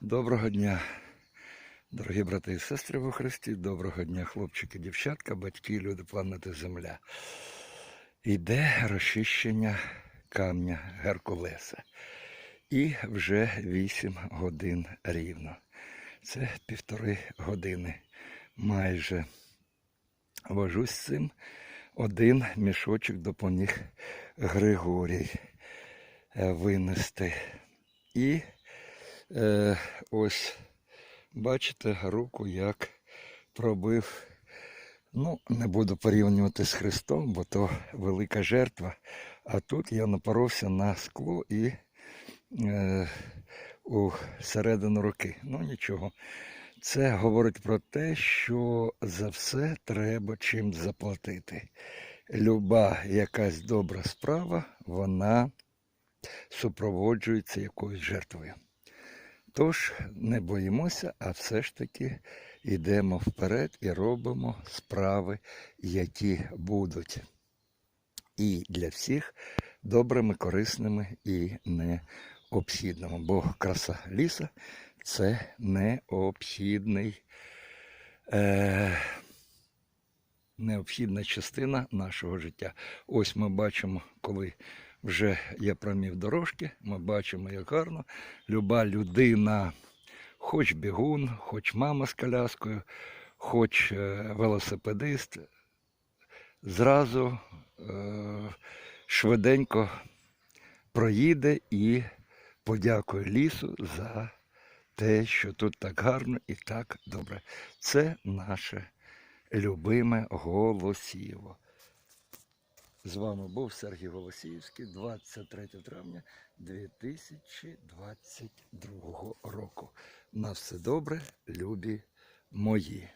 Доброго дня, дорогі брати і сестри во Христі, доброго дня, хлопчики, дівчатка, батьки, люди планети Земля. Іде розчищення камня Геркулеса. І вже 8 годин рівно. Це півтори години майже. Вожусь з цим. Один мішочок допоміг Григорій е, винести. І Е, ось, бачите, руку як пробив. Ну, не буду порівнювати з Христом, бо то велика жертва. А тут я напоровся на скло і е, у середину руки. Ну нічого. Це говорить про те, що за все треба чим заплатити. Люба якась добра справа, вона супроводжується якоюсь жертвою. Тож не боїмося, а все ж таки йдемо вперед і робимо справи, які будуть і для всіх добрими, корисними і необхідними. Бо краса ліса це необхідний, е, необхідна частина нашого життя. Ось ми бачимо, коли вже є промів дорожки, ми бачимо, як гарно. Люба людина, хоч бігун, хоч мама з коляскою, хоч е, велосипедист, зразу е, швиденько проїде і подякує лісу за те, що тут так гарно і так добре. Це наше любиме голосіво. З вами був Сергій Голосіївський, 23 травня 2022 року. На все добре, любі мої.